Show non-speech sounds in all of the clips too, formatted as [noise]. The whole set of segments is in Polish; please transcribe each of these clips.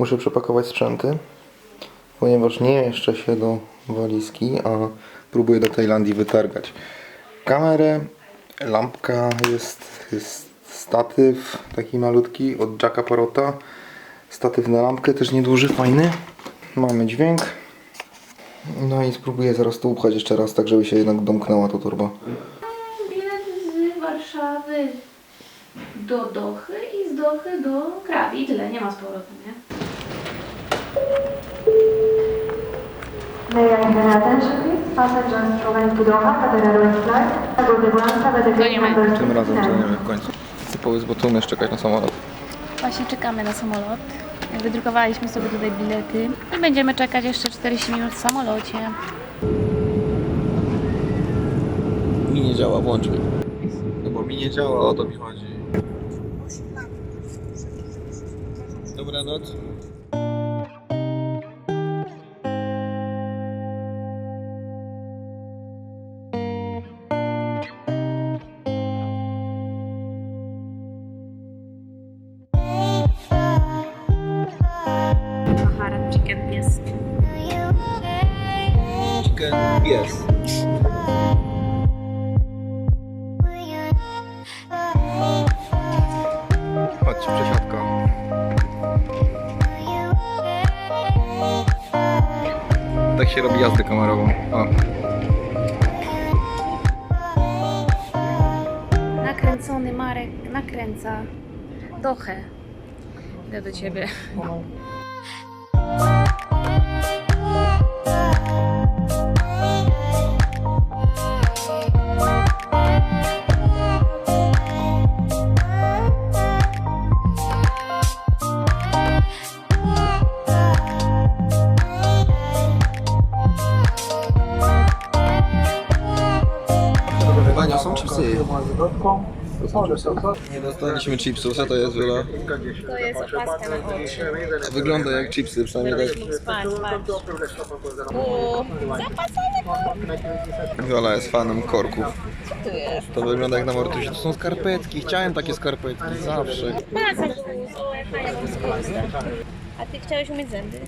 Muszę przepakować sprzęty, ponieważ nie mieszczę się do walizki, a próbuję do Tajlandii wytargać kamerę, lampka jest, jest statyw taki malutki od Jacka Parota, statyw na lampkę też nieduży, fajny. Mamy dźwięk. No i spróbuję zaraz to upchać jeszcze raz, tak żeby się jednak domknęła torba. Bilet z Warszawy do Dochy i z Dochy do Krabi. I tyle, nie ma z powrotem, nie? May I have your attention please? Passengers flight, nie my. number Tym razem to 67. nie wiem w końcu. Ty powiedz, bo tu umiesz czekać na samolot. Właśnie czekamy na samolot. Wydrukowaliśmy sobie tutaj bilety i będziemy czekać jeszcze 40 minut w samolocie. Mi nie działa, włącz mi. No bo mi nie działa, o to mi chodzi. Dobranoc. Chicken pies. Chodź, przesiadka. Tak się robi jazdę kamerową. O. Nakręcony Marek nakręca Dochę. Idę do ciebie. Chipsy. Nie dostaliśmy chipsów, co to jest, Wiola? To jest opaska na oczy. Wygląda jak chipsy, przynajmniej tak. Patrz, patrz. Wiola jest fanem korków. To wygląda jak na mortusie. To są skarpetki, chciałem takie skarpetki, zawsze. A ty chciałeś umyć zęby?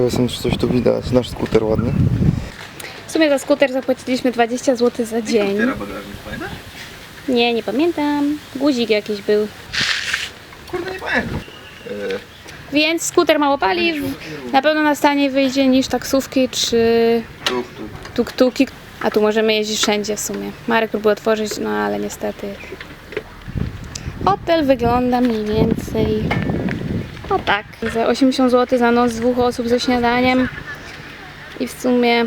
Ciekawe jestem, czy coś tu widać. Nasz skuter ładny. W sumie za skuter zapłaciliśmy 20 zł za dzień. Nie, nie pamiętam. Guzik jakiś był. Kurde, nie pamiętam. Więc skuter mało paliw. Na pewno na stanie wyjdzie niż taksówki czy Tuk, tuk. tuk-tuki. A tu możemy jeździć wszędzie w sumie. Marek próbuje otworzyć, no ale niestety. Hotel wygląda mniej więcej o tak. Za 80 zł za noc dwóch osób ze śniadaniem. I w sumie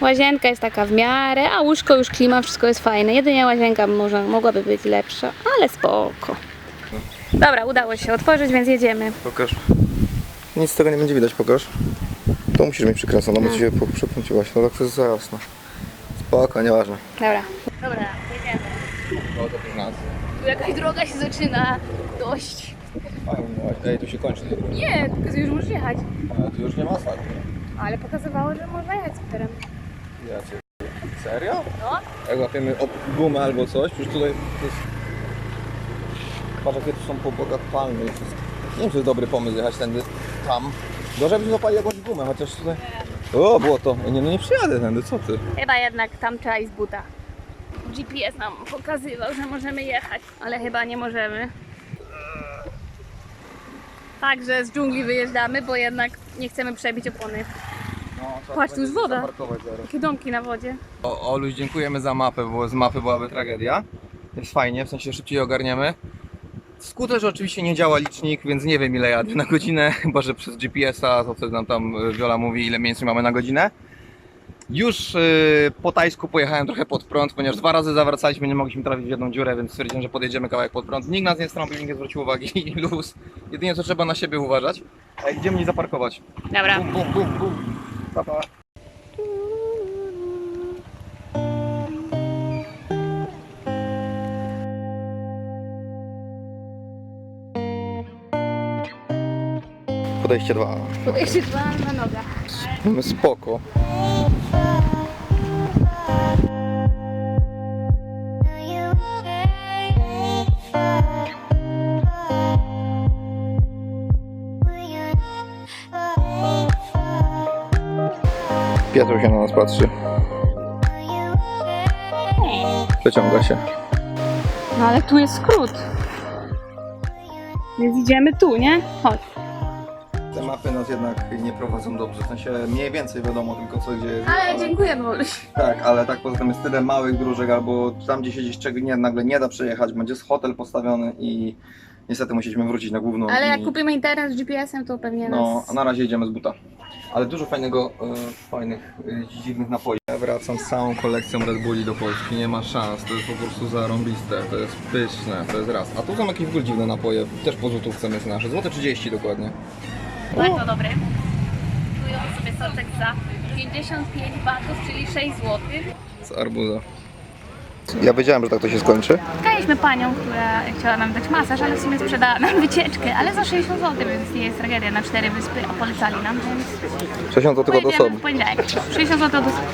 łazienka jest taka w miarę, a łóżko już klima, wszystko jest fajne. Jedynie łazienka może, mogłaby być lepsza, ale spoko. Dobra, udało się otworzyć, więc jedziemy. Pokaż. Nic z tego nie będzie widać, pokaż. To musisz mieć przykręcone, bo ci się po- przekręciłaś. No tak to jest za jasno. Spoko, nieważne. Dobra. Dobra, jedziemy. No to jest nas. Tu jakaś droga się zaczyna dość. Fajnie. Ej, tu się kończy. Nie, pokazuje, że możesz jechać. A tu już nie ma asfaltu. Ale pokazywało, że można jechać skuterem. Ja cię... Serio? No. Jak łapiemy gumę albo coś, już tutaj jest... Patrz jakie tu są po bokach palmy. Nie wiem, czy jest dobry pomysł jechać tędy, tam. Gorzej byśmy złapali jakąś gumę, chociaż tutaj... O, było to. Nie, no nie przyjadę tędy, co ty? Chyba jednak tam trzeba iść z buta. GPS nam pokazywał, że możemy jechać, ale chyba nie możemy. Także z dżungli wyjeżdżamy, bo jednak nie chcemy przebić opony. No, Patrz, tu jest woda. Zaparkować zaraz. Takie domki na wodzie. O, Oluś, dziękujemy za mapę, bo z mapy byłaby tragedia. Jest fajnie, w sensie szybciej ogarniemy. W skuterze oczywiście nie działa licznik, więc nie wiem ile jadę na godzinę, [laughs] chyba że przez GPS-a, to wtedy nam tam y, Wiola mówi ile więcej mamy na godzinę. Już y, po tajsku pojechałem trochę pod prąd, ponieważ dwa razy zawracaliśmy, nie mogliśmy trafić w jedną dziurę, więc stwierdziłem, że podjedziemy kawałek pod prąd. Nikt nas nie strąbił, nikt nie zwrócił uwagi [laughs] i luz. Jedynie co trzeba na siebie uważać. A gdzie mnie zaparkować? Dobra. Bum, bum, bum, bum. Pa, pa. Podejście 2. Podejście dwa na nogach. Spoko. Piotr się na nas patrzy. Przeciąga się. No ale tu jest skrót. Więc idziemy tu, nie? Chodź. Te mapy nas jednak nie prowadzą dobrze, w sensie mniej więcej wiadomo tylko co gdzie jest. Ale dziękuję, Woluś. Tak, ale tak poza tym jest tyle małych dróżek, albo tam gdzie się gdzieś czego nie, nagle nie da przejechać, będzie hotel postawiony i niestety musieliśmy wrócić na główną. Ale jak i... kupimy internet z GPS-em, to pewnie No, nas... a na razie idziemy z buta. Ale dużo fajnego, e, fajnych, e, dziwnych napoi. Ja wracam z całą kolekcją Red Bulli do Polski, nie ma szans, to jest po prostu zarąbiste, to jest pyszne, to jest raz. A tu są jakieś w ogóle dziwne napoje, też po złotówce jest nasze, złote 30 dokładnie. Bardzo dobry. Kupują sobie soczek za 55 batów, czyli 6 zł. Z arbuza. Ja wiedziałem, że tak to się skończy. Spotkaliśmy panią, która chciała nam dać masaż, ale w sumie sprzedała nam [laughs] wycieczkę, ale za 60 zł, więc nie jest tragedia na cztery wyspy, a polecali nam, więc 60 zł od pojedziemy osoby. w poniedziałek. 60 zł od osoby.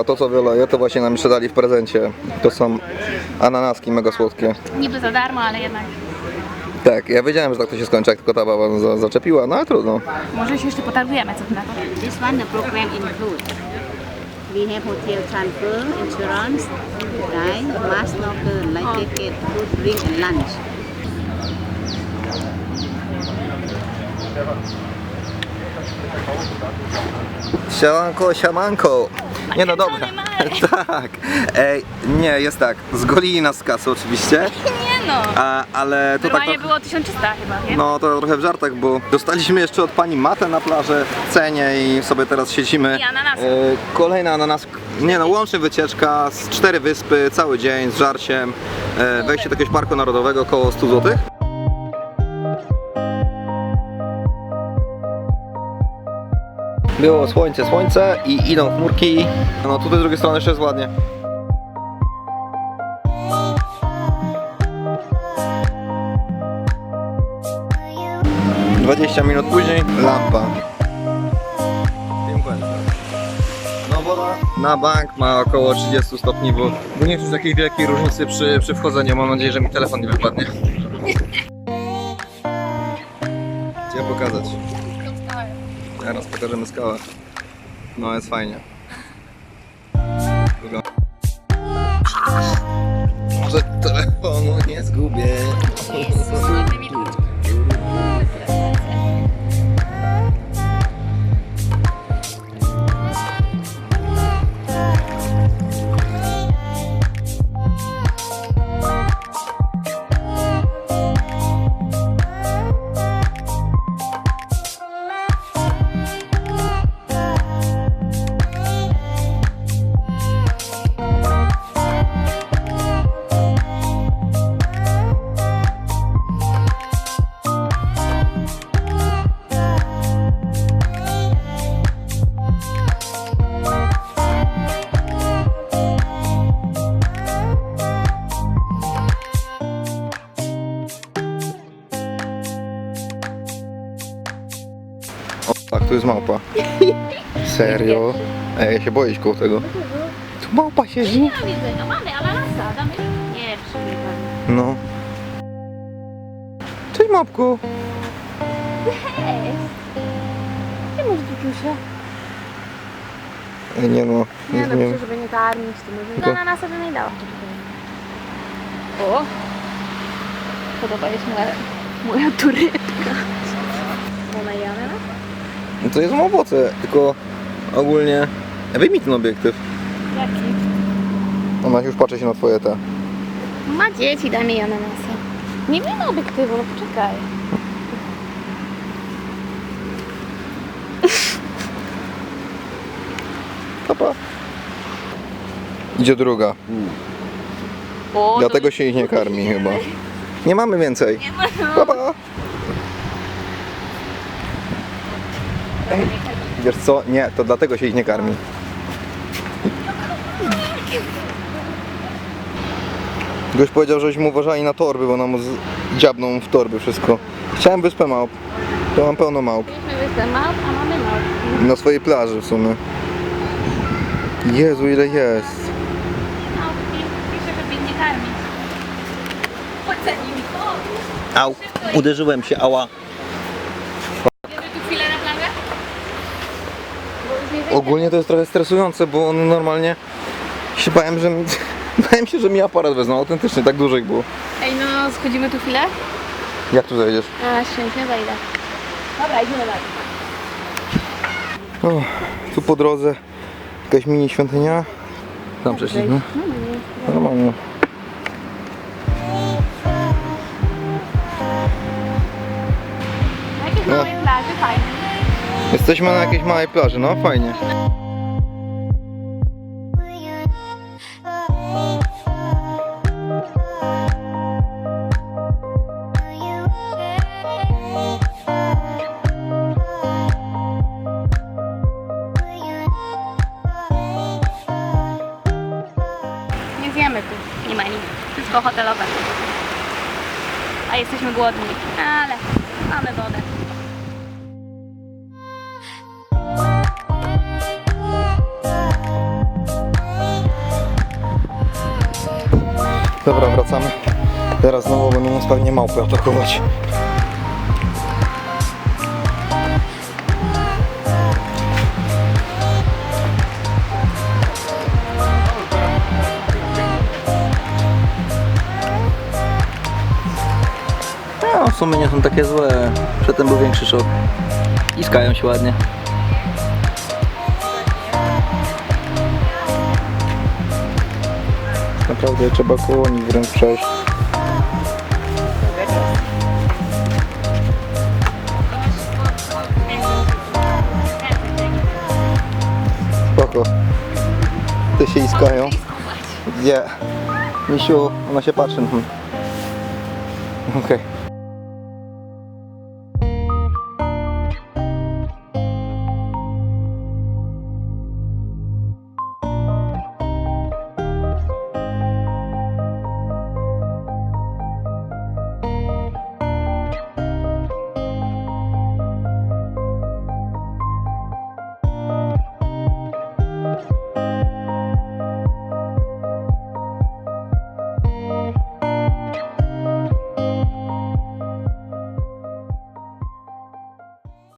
A to co ja to właśnie nam jeszcze dali w prezencie. To są ananaski mega słodkie. Niby za darmo, ale jednak Tak, ja wiedziałem, że tak to się skończy, jak tylko ta baba za, zaczepiła, no ale trudno. może się jeszcze potargujemy, co ty na to. This one, the program include. We have hotel transfer, insurance, right? Mass locker, light ticket, food, drink, and lunch. Siemanko, siamanko. Nie no dobra. [laughs] tak. Ej, nie, jest tak. Zgolili nas z kasy oczywiście, [laughs] Nie no! a, ale to tak Normalnie trochę... było 1300 chyba, nie? No to trochę w żartach, bo dostaliśmy jeszcze od pani matę na plażę w cenie i sobie teraz siedzimy. I ananasy. E, kolejna ananas. Nie no, łącznie wycieczka z cztery wyspy, cały dzień z żarciem. E, wejście do jakiegoś parku narodowego około 100 zł. Było słońce, słońce i idą chmurki. No tutaj z drugiej strony jeszcze jest ładnie. Dwadzieścia minut później lampa. No woda na bank ma około 30 stopni, bo, bo nie czuć takiej wielkiej różnicy przy, przy wchodzeniu. Mam nadzieję, że mi telefon nie wypadnie. Chciałem pokazać. Teraz pokażemy skałę. No jest fajnie. Wygląda- Może telefonu nie zgubię. Tu jest małpa. [laughs] Serio? Ej, ja się boję koło tego. Tu małpa siedzi? Ja widzę, no mamy ananasa, damy... Nie, przyjmę. No. Cześć małpku. tym się. Nie no, Nie nie no, wiem. przecież żeby nie karmić, to może To- to ananasa bym nie dała. O! Podoba się moja, moja turytka. Ona je ananas? No to jest owoce, tylko ogólnie... Wyjmij ten obiektyw. Jaki? Ona już patrzy się na twoje te. Ma dzieci, daj mi ananasa. Nie wiem obiektywu, no poczekaj. Papa. Idzie druga. O, Dlatego się ich nie karmi chyba. Nie mamy więcej. Nie ma no. Papa. Ej, wiesz co? Nie, to dlatego się ich nie karmi. Goś powiedział, żeśmy uważali na torby, bo nam z- dziabną w torby wszystko. Chciałem wyspę małp. To mam pełno małp. Mieliśmy wyspę małp, a mamy małp. Na swojej plaży w sumie. Jezu, ile jest. Małpki, żeby nie karmić. Au, uderzyłem się, ała. Bierze tu chwilę na plangę? Bo już nie wyjdzie. Ogólnie to jest trochę stresujące, bo on normalnie się bałem, że mi, [laughs] bałem się, że mi aparat wezmą. Autentycznie, tak dużo ich było. Ej, no schodzimy tu chwilę? Jak tu zejdziesz? A, szczęście zajdę. Dobra, idziemy dalej. O, tu po drodze jakaś mini świątynia. Tam przeszliśmy. No, no, nie. Normalnie. Jesteśmy na jakiejś małej plaży, no fajnie. Nie zjemy tu, nie ma nic. Wszystko hotelowe. A jesteśmy głodni, ale mamy wodę. Dobra, wracamy. Teraz znowu będą nas pewnie małpy atakować. No, w sumie nie są takie złe. Przedtem był większy szok. Iskają się ładnie. Naprawdę trzeba koło nich wręcz przejść. Spoko. Te się iskają. Gdzie? Misiu, ona się patrzy. Mhm. Okej.